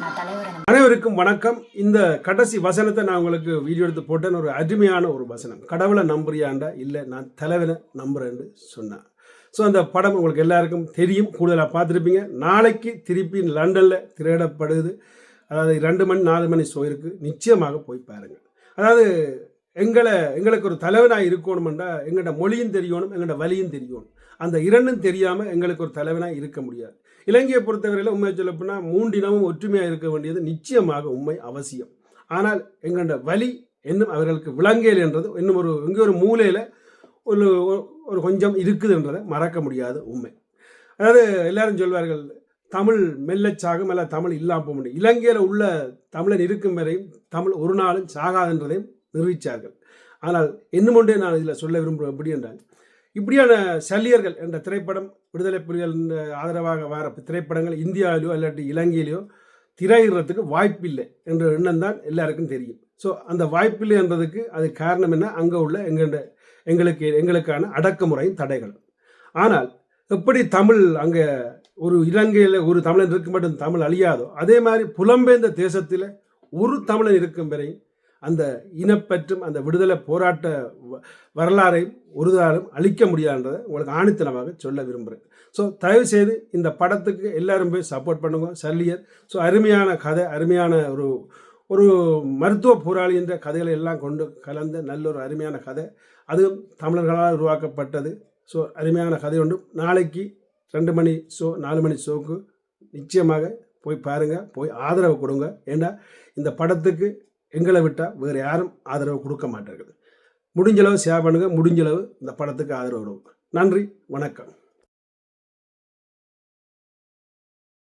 அனைவருக்கும் வணக்கம். இந்த கடைசி வசனத்தை நான் உங்களுக்கு வீடியோ எடுத்து போட்டேன்னு ஒரு அருமையான ஒரு வசனம். கடவுளை நம்புறியாண்டா? இல்லை நான் தலைவனை நம்புறேன்னு சொன்னேன் ஸோ அந்த படம் உங்களுக்கு எல்லாருக்கும் தெரியும். கூடுதலாக பார்த்துருப்பீங்க. நாளைக்கு திருப்பி லண்டனில் திரையிடப்படுது. அதாவது ரெண்டு மணி நாலு மணி ஷோ இருக்குது நிச்சயமாக போய் பாருங்கள் அதாவது எங்களை எங்களுக்கு ஒரு தலைவனாக இருக்கணுமெண்டா எங்களோட மொழியும் தெரியணும் எங்களோட வழியும் தெரியணும். அந்த இரண்டும் தெரியாமல் எங்களுக்கு ஒரு தலைவனாக இருக்க முடியாது. இலங்கையை பொறுத்தவரையில் உண்மை சொல்லப்போனால் மூன்றினமும் ஒற்றுமையாக இருக்க வேண்டியது நிச்சயமாக உண்மை அவசியம். ஆனால் எங்களோட வழி இன்னும் அவர்களுக்கு விளங்கையில் என்றது இன்னும் ஒரு இங்கே ஒரு மூலையில் ஒரு ஒரு கொஞ்சம் இருக்குதுன்றதை மறக்க முடியாத உண்மை. அதாவது எல்லாரும் சொல்வார்கள் தமிழ் மெல்லச்சாகும் அல்ல தமிழ் இல்லாமல் போக முடியும். இலங்கையில் உள்ள தமிழன் இருக்கும் வரையும் தமிழ் ஒரு நாளும் சாகாதுன்றதையும் நிரூபித்தார்கள் ஆனால் இன்னும் ஒன்றே நான் இதில் சொல்ல விரும்புகிறேன் எப்படி என்றால் இப்படியான சல்லியர்கள் என்ற திரைப்படம் விடுதலை புலிகள் ஆதரவாக வர திரைப்படங்கள் இந்தியாவிலோ இல்லாட்டி இலங்கையிலையோ திரையிடுறதுக்கு வாய்ப்பில்லை என்ற எண்ணம் தான் எல்லாருக்கும் தெரியும். ஸோ அந்த வாய்ப்பில்லை என்றதுக்கு அது காரணம் என்ன? அங்கே உள்ள எங்களோட எங்களுக்கு எங்களுக்கான அடக்குமுறையும் தடைகள். ஆனால் எப்படி தமிழ் அங்கே ஒரு இலங்கையில் ஒரு தமிழன் இருக்கும் மட்டும் தமிழ் அழியாதோ அதே மாதிரி புலம்பெயர்ந்த தேசத்தில் ஒரு தமிழன் இருக்கும் வரையும் அந்த இனப்பற்றும் அந்த விடுதலை போராட்ட வ- வரலாறையும் ஒரு நாளும் அழிக்க முடியாதுன்றதை உங்களுக்கு ஆணித்தனமாக சொல்ல விரும்புகிறேன் ஸோ தயவு செய்து இந்த படத்துக்கு எல்லாரும் போய் சப்போர்ட் பண்ணுங்க சல்லியர். ஸோ அருமையான கதை அருமையான ஒரு ஒரு மருத்துவ போராளி என்ற கதைகளை எல்லாம் கொண்டு கலந்த நல்ல ஒரு அருமையான கதை. அதுவும் தமிழர்களால் உருவாக்கப்பட்டது. ஸோ அருமையான கதை ஒன்றும் நாளைக்கு ரெண்டு மணி ஷோ நாலு மணி ஷோக்கு நிச்சயமாக போய் பாருங்கள் போய் ஆதரவு கொடுங்க. ஏன்னா இந்த படத்துக்கு எங்களை விட்டால் வேறு யாரும் ஆதரவு கொடுக்க மாட்டார்கள். முடிஞ்சளவு ஷேர் பண்ணுங்கள் முடிஞ்சளவு இந்த படத்துக்கு ஆதரவு நன்றி வணக்கம்.